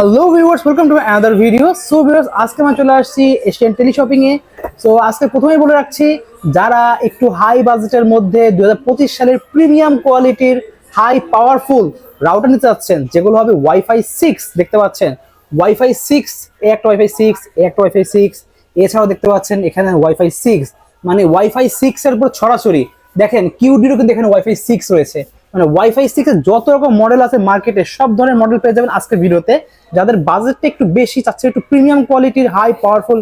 Hello viewers welcome to other video so viewers আজকে আমরা চলে আসছি এশিয়ান টেলি শপিংয়ে সো আজকে প্রথমেই বলে রাখছি, যারা একটু হাই বাজেটের মধ্যে দু হাজার পঁচিশ সালের প্রিমিয়াম কোয়ালিটির হাই পাওয়ারফুল রাউটার নিতে চাচ্ছেন, যেগুলো হবে ওয়াইফাই সিক্স দেখতে পাচ্ছেন? ওয়াইফাই সিক্স এ একটা ওয়াইফাই সিক্স এ একটা ওয়াইফাই সিক্স এছাড়াও দেখতে পাচ্ছেন এখানে ওয়াইফাই সিক্স মানে ওয়াইফাই সিক্সের উপর ছড়াছড়ি। দেখেন কিউডিরও কিন্তু এখানে ওয়াইফাই সিক্স রয়েছে। মানে ওয়াইফাই সিক্স এর যত রকম মডেল আছে মার্কেটে সব ধরনের মডেল পেয়ে যাবেন আজকের ভিডিওতে। যাদের বাজেটটা একটু বেশি চাচ্ছে একটু প্রিমিয়াম কোয়ালিটির হাই পাওয়ারফুল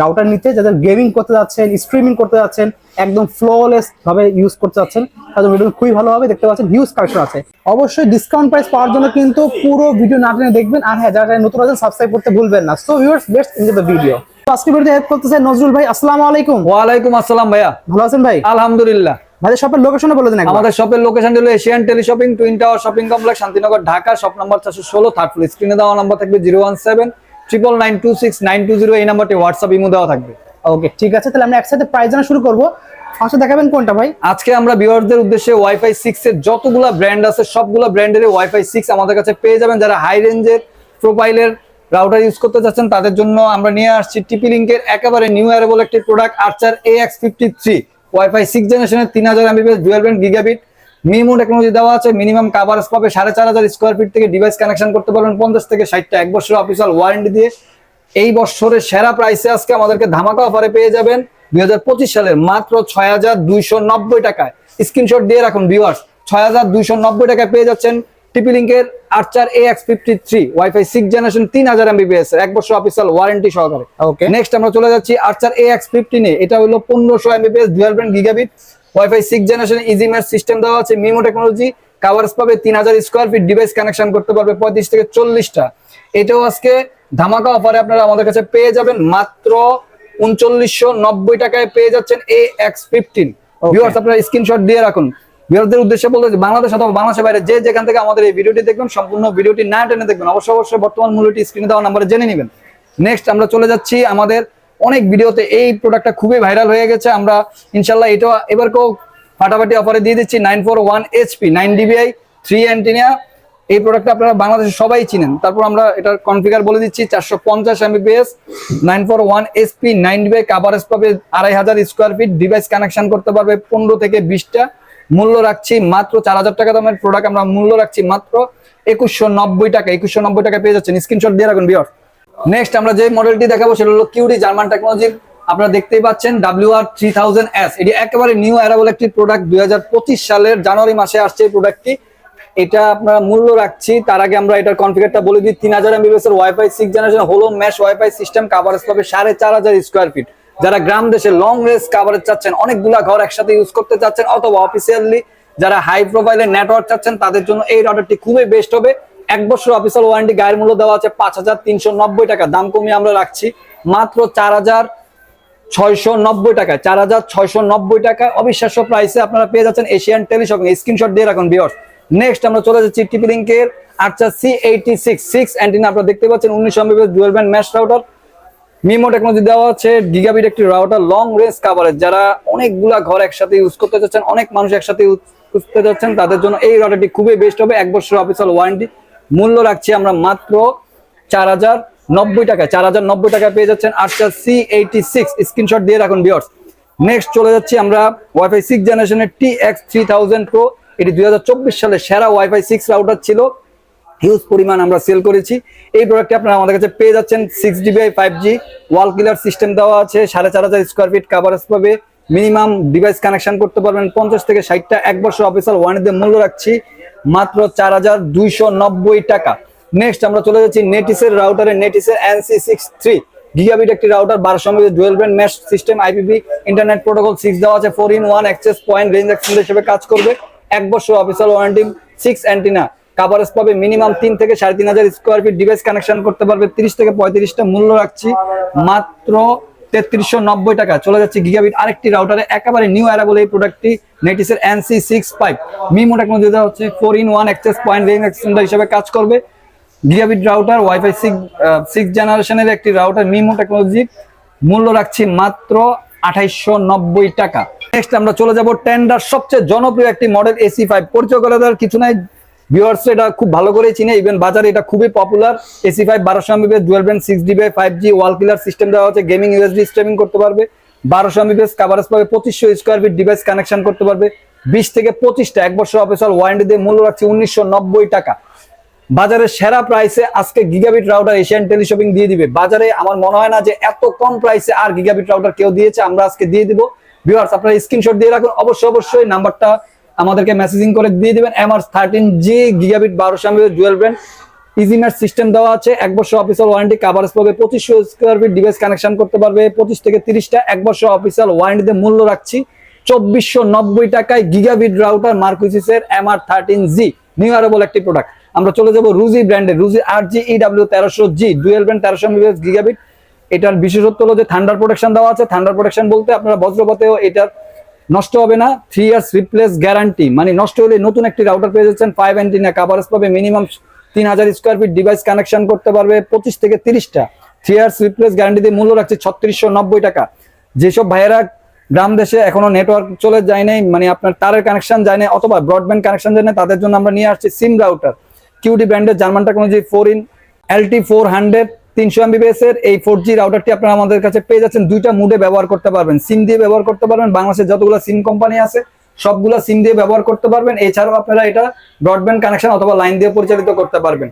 রাউটার নিতে যাদের গেমিং করতে যাচ্ছেন স্ট্রিমিং করতে যাচ্ছেন একদম ফ্লোলেস ভাবে ইউজ করতে যাচ্ছেন তাদের ভিডিও খুবই ভালো হবে। দেখতে পাচ্ছেন হিউজ কালেকশন আছে। অবশ্যই ডিসকাউন্ট প্রাইস পাওয়ার জন্য কিন্তু পুরো ভিডিও না টেনে দেখবেন। আর হ্যাঁ যারা নতুন আছেন সাবস্ক্রাইব করতে ভুলবেন না। So viewers best in the video আজকে ভিডিওতে হেল্প করতেছে নজরুল ভাই আসসালামু আলাইকুম। ওয়ালাইকুম আসসালাম ভাইয়া। ভালো আছেন ভাই? আলহামদুলিল্লাহ। ভাই শপের লোকেশনে বলে দিন আমাদের শপের লোকেশন হলো Asian tele shopping twin tower shopping complex Shantinagar Dhaka shop number চারশো ষোলো থার্ড ফ্লোর স্ক্রিনে দেওয়া নাম্বার থাকবে zero one seven triple nine two six nine two zero এই নাম্বারটি হোয়াটসঅ্যাপ ইমো দেওয়া থাকবে। ওকে ঠিক আছে তাহলে আমরা একসাথে প্রাইস জানা শুরু করব। ফার্স্টে দেখাবেন কোনটা ভাই? আজকে আমরা ভিউয়ারদের উদ্দেশ্যে ওয়াইফাই সিক্স এর যতগুলা ব্র্যান্ড আছে সবগুলা ব্র্যান্ডের ওয়াইফাই সিক্স আমাদের কাছে পেয়ে যাবেন। যারা হাই রেঞ্জের প্রোফাইলের রাউটার ইউজ করতে চাচ্ছেন তাদের জন্য আমরা নিয়ে আসছি টিপি লিঙ্কের একেবারে নিউ অ্যারেবল একটি product Archer A X fifty three wifi six জেনারেশনের তিন হাজার Mbps dual band gigabit minimum technology দেওয়া আছে মিনিমাম কাভারেজ পাবে সাড়ে চার হাজার স্কোয়ার ফিট থেকে ডিভাইস কানেকশন করতে পারবেন, পঞ্চাশ থেকে ষাটটা, এক বছর অফিসিয়াল ওয়ারেন্টি দিয়ে। এই বছরের সেরা প্রাইসে আজকে আমাদেরকে ধামাকা অফারে পেয়ে যাবেন দুই সালের মাত্র ছয় হাজার দুইশো নব্বই টাকায়। স্ক্রিনশট দিয়ে রাখুন ভিউয়ার্স ছয় হাজার দুইশো নব্বই টাকায় পেয়ে যাচ্ছেন টিপি লিঙ্কের Archer A X fifty three wifi six generation তিন হাজার এমবিপিএস এক বছর অফিসিয়াল ওয়ারেন্টি সহকারে। ওকে নেক্সট আমরা চলে যাচ্ছি আর্চার এ এক্স ফিফটিনে এটা হলো পনেরোশো Mbps dual band gigabit wifi six generation easy match system দেওয়া আছে মিমো টেকনোলজি কাভারেজ পাবে তিন হাজার স্কোয়ার ফিট ডিভাইস কানেকশন করতে পারবে পঁয়ত্রিশ থেকে চল্লিশটা। এটাও আজকে ধামাকা অফারে আপনারা আমাদের কাছে পেয়ে যাবেন। মাত্র উনচল্লিশশো নব্বই টাকায় পেয়ে যাচ্ছেন এ এক্স ফিফটিন ভিউয়ার্স আপনারা স্ক্রিনশট দিয়ে রাখুন। ভিউয়ারদের উদ্দেশ্যে বলতে বাংলাদেশ অথবা বাংলাদেশের বাইরে যে যেখান থেকে আমাদের এই ভিডিওটি দেখবেন, সম্পূর্ণ ভিডিওটি না টেনে দেখবেন। অবশ্যই অবশ্যই বর্তমান মূল্যটি স্ক্রিনে দেওয়া নাম্বারে জেনে নেবেন। নেক্সট আমরা চলে যাচ্ছি আমাদের অনেক ভিডিওতে। এই প্রোডাক্টটা খুবই ভাইরাল হয়ে গেছে। আমরা ইনশাল্লাহ এটা এবারকেও ফাটাফাটি অফারে দিয়ে দিচ্ছি। Nine four one HP nine dBi three antenna এই প্রোডাক্টটা আপনারা বাংলাদেশে সবাই চিনেন। তারপর আমরা এটার কনফিগার বলে দিচ্ছি, চারশো পঞ্চাশ Mbps nine four one SP nine dBi coverage পাবে আড়াই হাজার স্কোয়ার ফিট ডিভাইস কানেকশন করতে পারবে পনেরো থেকে বিশটা। মূল্য রাখছি মাত্র চার হাজার টাকা দামের প্রোডাক্ট আমরা মূল্য রাখছি মাত্র একুশশো নব্বই টাকা, একুশশো নব্বই টাকা পেয়ে যাচ্ছেন। স্ক্রিনশট দিয়ে রাখুন বিয়র নেক্সট আমরা যে মডেলটি দেখাবো সেটা হলো কিউডি জার্মান টেকনোলজির আপনারা দেখতেই পাচ্ছেন W R three thousand S এটি একেবারে নিউ অ্যারাবল একটি প্রোডাক্ট দুই হাজার পঁচিশ সালের জানুয়ারি মাসে আসছে এই প্রোডাক্টটি এটা আপনারা মূল্য রাখছি। তার আগে আমরা এটার কনফিগারটা বলে দিই। তিন হাজার এমবিএস এর ওয়াইফাই সিক্স জেনারেশন হলো ম্যাশ ওয়াইফাই সিস্টেম কাভারেজ পাবে সাড়ে চার হাজার স্কোয়ার ফিট যারা গ্রাম দেশে লং রেঞ্জ কাভারেজ চাচ্ছেন, অনেকগুলা ঘর একসাথে ইউজ করতে চাচ্ছেন অথবা অফিসিয়ালি যারা হাই প্রোফাইলের নেটওয়ার্ক চাচ্ছেন, তাদের জন্য এই রাউটারটি খুবই বেস্ট হবে। এক বছর অফিসিয়াল ওয়ারেন্টি গায়ের মূল্য দেওয়া আছে পাঁচ হাজার তিনশো নব্বই টাকা। দাম কমিয়ে আমরা রাখছি মাত্র চার হাজার ছয়শো নব্বই টাকায়। চার হাজার ছয়শো নব্বই টাকায় অবিশ্বাস্য প্রাইসে আপনারা পেয়ে যাচ্ছেন এশিয়ান টেলিশপিং স্ক্রিনশট দিয়ে রাখুন বিয়র্স নেক্সট আমরা চলে যাচ্ছি টিপি লিঙ্কের আচ্ছা C eighty six six antenna আপনারা দেখতে পাচ্ছেন উনিশ dual band mesh router MIMO technology দেওয়া আছে গিগাবিট একটি রাউটার লং রেঞ্জ কাভারেজ যারা অনেকগুলা ঘর একসাথে ইউজ করতে চাচ্ছেন, অনেক মানুষ একসাথে ইউজ করতে চাচ্ছেন, তাদের জন্য এই রাউটারটি খুবই বেস্ট হবে। এক বছর অফিসিয়াল ওয়ারেন্টি মূল্য রাখছি আমরা মাত্র চার হাজার নব্বই টাকায়। চার হাজার নব্বই টাকায় পেয়ে যাচ্ছেন আটটা সি এইটি সিক্স স্ক্রিনশট দিয়ে রাখুন বিয়ার্স নেক্সট চলে যাচ্ছি আমরা ওয়াইফাই সিক্স জেনারেশনের T X three thousand pro এটি দুই হাজার চব্বিশ সালে সেরা ওয়াইফাই সিক্স রাউটার ছিল। হিউজ পরিমাণ আমরা সেল করেছি। এই প্রোডাক্টটি আপনারা আমাদের কাছে পেয়ে যাচ্ছেন six dBi five G wall killer system দেওয়া আছে, সাড়ে চার হাজার স্কোয়ার ফিট কাভারেজ পাবে। মিনিমাম ডিভাইস কানেকশন করতে পারবেন, পঞ্চাশ থেকে ষাটটা, এক বছর অফিসিয়াল ওয়ারেন্টিতে মূল্য রাখছি, মাত্র চার হাজার দুইশো নব্বই টাকা। নেক্সট আমরা চলে যাচ্ছি নেটিসের রাউটারে নেটিসের এনসি সিক্স থ্রি গিগাবিট একটি রাউটার বারোশো MB dual band mesh system IPv internet protocol six দেওয়া আছে four in one access point range extender হিসেবে কাজ করবে। এক বছর official warranty six antenna coverage পাবে মিনিমাম তিন থেকে সাড়ে তিন হাজার স্কোয়ার ফিট ডিভাইস কানেকশন করতে পারবে। তিরিশ থেকে পঁয়ত্রিশটা মূল্য রাখছি। মাত্র তেত্রিশশো নব্বই টাকা। চলে যাচ্ছে গিগাবিট আরেকটি রাউটারে একেবারে নিউ অ্যারাবল এই প্রোডাক্টটি নেটিসের NC six five MIMO technology দেওয়া হচ্ছে four in one access point range extender হিসেবে কাজ করবে। Gigabit router WiFi six six জেনারেশনের একটি রাউটার মিমো টেকনোলজি মূল্য রাখছি মাত্র আঠাইশশো টাকা। নেক্সট আমরা চলে যাব টেন্ডার সবচেয়ে জনপ্রিয় একটি মডেল এসি ফাইভ পরিচয় করে দেওয়ার কিছু নাই। ভিউয়ার্স এটা খুব ভালো করেই চিনে। ইভেন বাজারে এটা খুবই পপুলার এসি ফাইভ বারোশো Mbps dual band six dB five G wall killer system দেওয়া হচ্ছে গেমিং ইউএসডি স্ট্রিমিং করতে পারবে। বারোশো এমবিপিএস কাভারেজ পাবে। পঁচিশশো স্কোয়ার ফিট ডিভাইস কানেকশন করতে পারবে। বিশ থেকে পঁচিশটা, এক বছর অফিসিয়াল ওয়ারেন্টি দিয়ে মূল্য রাখছে উনিশশো নব্বই টাকা। বাজারের সেরা প্রাইসে আজকে গিগাবিট রাউটার এশিয়ান টেলিশপিং দিয়ে দিবে। বাজারে আমার মনে হয় না যে এত কম প্রাইসে আর গিগাবিট রাউটার কেউ দিয়েছে, আমরা আজকে দিয়ে দিব। ভিউয়ার্স আপনারা স্ক্রিনশট দিয়ে রাখুন। অবশ্যই অবশ্যই, নাম্বারটা আমাদেরকে মেসেজিং করে দিয়ে দিবেন। এমআর থার্টিন জি গিগাবিট বারোশো MB dual band easy mesh system দেওয়া আছে। এক বছর অফিসিয়াল ওয়ারেন্টি কাভারেজ পাবে। পঁচিশশো স্কোয়ার ফিট ডিভাইস কানেকশন করতে পারবে। পঁচিশ থেকে তিরিশটা এক বছর অফিসিয়াল ওয়ারেন্টিতে মূল্য রাখছি। চব্বিশশো নব্বই টাকায় গিগাবিট রাউটার মার্কুইসিসের এমআর থার্টিন জি নিউ আরেবল একটি প্রোডাক্ট আমরা চলে যাব রুজি ব্র্যান্ডের রুজি আর জি ইডাব্লিউ তেরোশো জি ডুয়েল ব্র্যান্ড তেরোশো এমবিএস গিগাবিট এটার বিশেষত্ব হলো যে থান্ডার প্রোটেকশন দেওয়া আছে। থান্ডার প্রোটেকশন বলতে আপনারা বজ্রপথেও এটার নষ্ট হবে না থ্রি ইয়ার্স রিপ্লেস গ্যারান্টি মানে নষ্ট হলে নতুন একটি রাউটার পেয়ে যাচ্ছেন ফাইভ অ্যান্টিনা কাভারেজ পাবে মিনিমাম তিন হাজার স্কোয়ার ফিট ডিভাইস কানেকশন করতে পারবে, পঁচিশ থেকে তিরিশটা। থ্রি ইয়ার্স রিপ্লেস গ্যারান্টি দিয়ে মূল্য রাখছে ছত্রিশশো নব্বই টাকা। যেসব ভাইয়েরা গ্রাম দেশে এখনও নেটওয়ার্ক চলে যায় নাই মানে আপনার তারের কানেকশন যায় না অথবা ব্রডব্যান্ড কানেকশন যায় না তাদের জন্য আমরা নিয়ে আসছি সিম রাউটার কিউডি ব্র্যান্ডের German technology four in LT four hundred তিনশো এমবিবিএস এর এই ফোর জি রাউটারটি আপনারা আমাদের কাছে পেয়ে যাচ্ছেন। দুইটা মুডে ব্যবহার করতে পারবেন। সিম দিয়ে ব্যবহার করতে পারবেন। বাংলাদেশের যতগুলো সিম কোম্পানি আছে, সবগুলো সিম দিয়ে ব্যবহার করতে পারবেন। এছাড়াও আপনারা এটা ব্রডব্যান্ড কানেকশন অথবা লাইন দিয়ে পরিচালিত করতে পারবেন।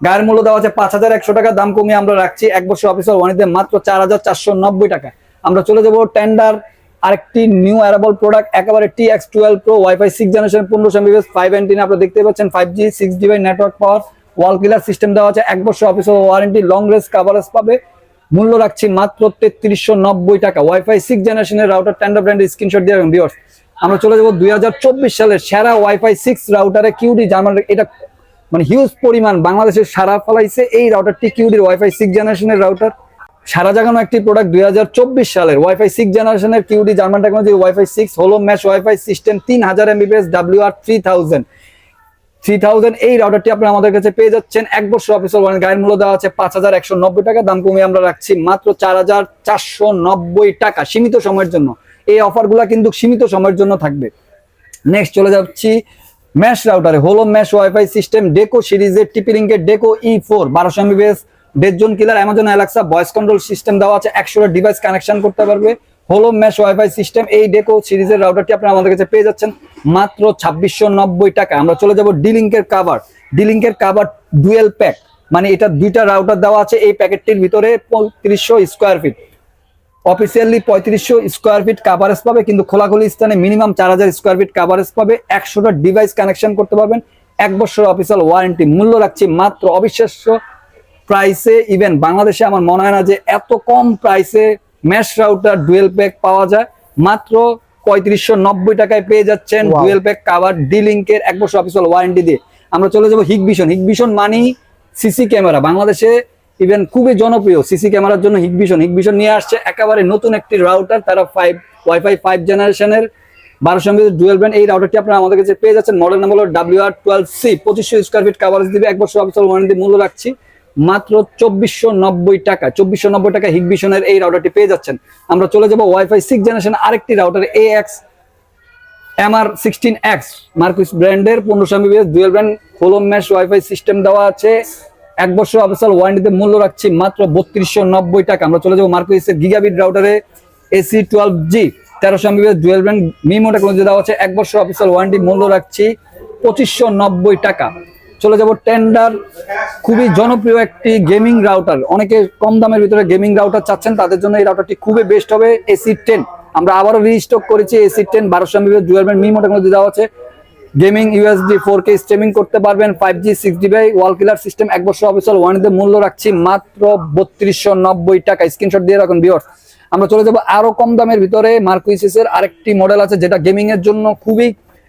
গায়ের মূল্য দেওয়া আছে পাঁচ হাজার একশো টাকা। দাম কমিয়ে আমরা রাখছি এক বছর অফিসার ওয়ানিতে মাত্র চার হাজার চারশো নব্বই টাকা। আমরা চলে যাব টেন্ডার আরেকটি নিউ অ্যারাবল প্রোডাক্ট একেবারে T X twelve pro wifi six generation পনেরোশো M B S five antenna আপনারা দেখতে পাচ্ছেন five G six GB network power wall killer system দেওয়া আছে। এক বছর official warranty long range coverage পাবে। মূল্য রাখছি মাত্র তেত্রিশশো নব্বই টাকা। ওয়াইফাই সিক্স জেনারেশনের রাউটার টেন্ডার ব্র্যান্ডের স্ক্রিনশট দিয়ে ভিউয়ার্স আমরা চলে যাব দুই সালের সেরা ওয়াইফাই সিক্স রাউটারে কিউডি জার্মান এটা মানে হিউজ পরিমাণ বাংলাদেশের সারা ফলাইছে এই রাউটারটি কিউডির ওয়াইফাই সিক্স জেনারেশনের রাউটার সারা জাগানো একটি প্রোডাক্ট দুই হাজার চব্বিশ সালের। ওয়াইফাই সিক্স জেনারেশনের Cudy German technology wifi six হোলো ম্যাশ ওয়াইফাই সিস্টেম তিন হাজার Mbps W R three thousand three thousand এই রাউটারটি আমাদের কাছে পেয়ে যাচ্ছেন। এক বছর গায়ের মূল্য দেওয়া আছে পাঁচ হাজার একশো নব্বই টাকা। দাম কমিয়ে আমরা রাখছি মাত্র চার হাজার চারশো নব্বই টাকা সীমিত সময়ের জন্য। এই অফারগুলো কিন্তু সীমিত সময়ের জন্য থাকবে। নেক্সট চলে যাচ্ছি mesh রাউটারে Halo mesh wifi system Deco সিরিজের টিপি লিঙ্কের ডেকো ই ফোর বারোশো এমবিএস দেড় জন killer Amazon Alexa voice control system দেওয়া আছে। একশোটা ডিভাইস কানেকশন করতে পারবে। হোলো ম্যাশ ওয়াইফাই সিস্টেম এই ডেকো সিরিজের রাউটারটি আপনারা আমাদের কাছে পেয়ে যাচ্ছেন মাত্র ছাব্বিশশো নব্বই টাকা আমরা চলে যাব ডিলিঙ্কের কাভার ডিলিঙ্কের কাভার ডুয়েল প্যাক মানে এটা দুইটা রাউটার দেওয়া আছে, এই প্যাকেটটির ভিতরে পঁয়ত্রিশশো স্কোয়ার ফিট অফিসিয়ালি পঁয়ত্রিশশো স্কোয়ার ফিট কাভারেজ পাবে, কিন্তু খোলাখুলি স্থানে মিনিমাম চার হাজার স্কোয়ার ফিট কাভারেজ পাবে। একশোটা ডিভাইস কানেকশন করতে পারবেন। এক বছর অফিসিয়াল ওয়ারেন্টি মূল্য রাখছি মাত্র অবিশ্বাস্য প্রাইসে ইভেন বাংলাদেশে আমার মনে হয় না যে এত কম প্রাইসে ম্যাশ রাউটার ডুয়েল প্যাক পাওয়া যায়। মাত্র পঁয়ত্রিশশো নব্বই টাকায় পেয়ে যাচ্ছেন ডুয়েল প্যাক কাভার ডি লিঙ্কের এক বছর অফিসিয়াল ওয়ারেন্টি দিয়ে। আমরা চলে যাব হিগভিশন হিগভিশন মানি সিসি ক্যামেরা বাংলাদেশে ইভেন খুবই জনপ্রিয় সিসি ক্যামেরার জন্য হিগভিশন হিগভিশন নিয়ে আসছে একেবারে নতুন একটি রাউটার তারা ফাইভ ওয়াইফাই ফাইভ জেনারেশনের বারোশো এমবি ডুয়েল ব্যান্ড এই রাউটারটি আপনারা আমাদের কাছে পেয়ে যাচ্ছেন। মডেল নাম্বার হলো ডাব্লিউ আর টুয়েলভ সি পঁচিশশো স্কোয়ার ফিট কাভারেজ দিবে। এক বছর অফিসিয়াল ওয়ারেন্টি মূল্য রাখছি। মাত্র চব্বিশশো নব্বই টাকা, চব্বিশশো নব্বই টাকা হিগভিশনের এই রাউটারটি পেয়ে যাচ্ছেন। আমরা চলে যাব ওয়াইফাই সিক্স জেনারেশন আরেকটি router A X MR sixteen X Mercusys ব্র্যান্ডের পনেরোশো এমবিএস ডুয়েল ব্র্যান্ড হোলোম ম্যাশ ওয়াইফাই সিস্টেম দেওয়া আছে। এক বছর অফিসিয়াল ওয়ারেন্টিতে মূল্য রাখছি মাত্র বত্রিশশো নব্বই টাকা। আমরা চলে যাব মার্কুইসের গিগাবিট রাউটারে এসি টুয়েলভ জি তেরোশো MBS dual band MIMO technology দেওয়া আছে। এক বছর অফিসিয়াল ওয়ারেন্টি মূল্য রাখছি পঁচিশশো নব্বই টাকা। চলে যাব টেন্ডার। খুবই জনপ্রিয় একটি গেমিং রাউটার। অনেকে কম দামের ভিতরে গেমিং রাউটার চাচ্ছেন, তাদের জন্য এই রাউটারটি খুবই বেস্ট হবে এসি টেন আমরা আবারও রিস্টক করেছি এসি টেন বারোশো ডুয়েল ব্র্যান্ড মিমো টেকনোলজি দেওয়া আছে। Gaming USD four K streaming করতে পারবেন five G six DBI wall killer system এক বছর অফিসিয়াল ওয়ারেন্টিতে মূল্য রাখছি মাত্র বত্রিশশো নব্বই টাকা। স্ক্রিনশট দিয়ে রাখুন বিয়র আমরা চলে যাব আরও কম দামের ভিতরে মার্কুইসিসের আরেকটি মডেল আছে, যেটা গেমিং এর জন্য খুবই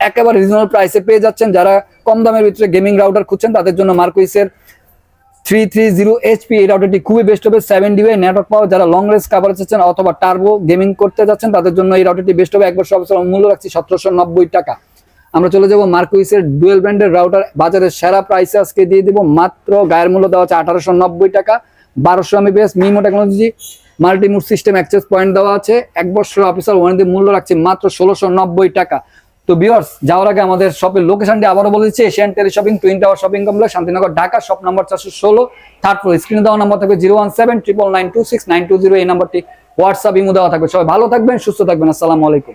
একেবারে রিজনেবল প্রাইসে পেয়ে যাচ্ছেন। যারা কম দামের ভিতরে গেমিং রাউটার খুঁজছেন, তাদের জন্য মার্কুইসের থ্রি থ্রি জিরো এইচপি এই রাউটারটি খুবই বেস্ট হবে সেভেন ডিওয়াই নেটওয়ার্ক পাওয়ার যারা লং রেঞ্জ কাভার চাচ্ছেন অথবা টার্বো গেমিং করতে যাচ্ছেন, তাদের জন্য এই রাউটারটি বেস্ট হবে এক বছর অবসর মূল্য রাখছি সতেরোশো নব্বই টাকা। আমরা চলে যাব মার্কুইসের ডুয়েল ব্র্যান্ডের রাউটার বাজারের সেরা প্রাইসে আজকে দিয়ে দিব মাত্র, গায়ের মূল্য দেওয়া আছে আঠারোশো নব্বই টাকা। বারোশো আমি Mbps MIMO technology multimode system access point দেওয়া আছে। এক বছর অফিসিয়াল ওয়ারেন্টি মূল্য রাখছি মাত্র ষোলোশো নব্বই টাকা। তো বিয়ার্স যাওয়ার আগে আমাদের শপের লোকেশনটি আবারও বলে দিচ্ছি, Asian tele shopping twin tower shopping complex Shantinagar, Dhaka shop number চারশো ষোলো থার্ড ফ্লোর স্ক্রিনে দেওয়া নাম্বার থাকবে zero one seven triple nine two six nine two zero এই নাম্বারটি হোয়াটসঅ্যাপ ইমো দেওয়া থাকবে। সবাই ভালো থাকবেন, সুস্থ থাকবেন, আসসালামু আলাইকুম।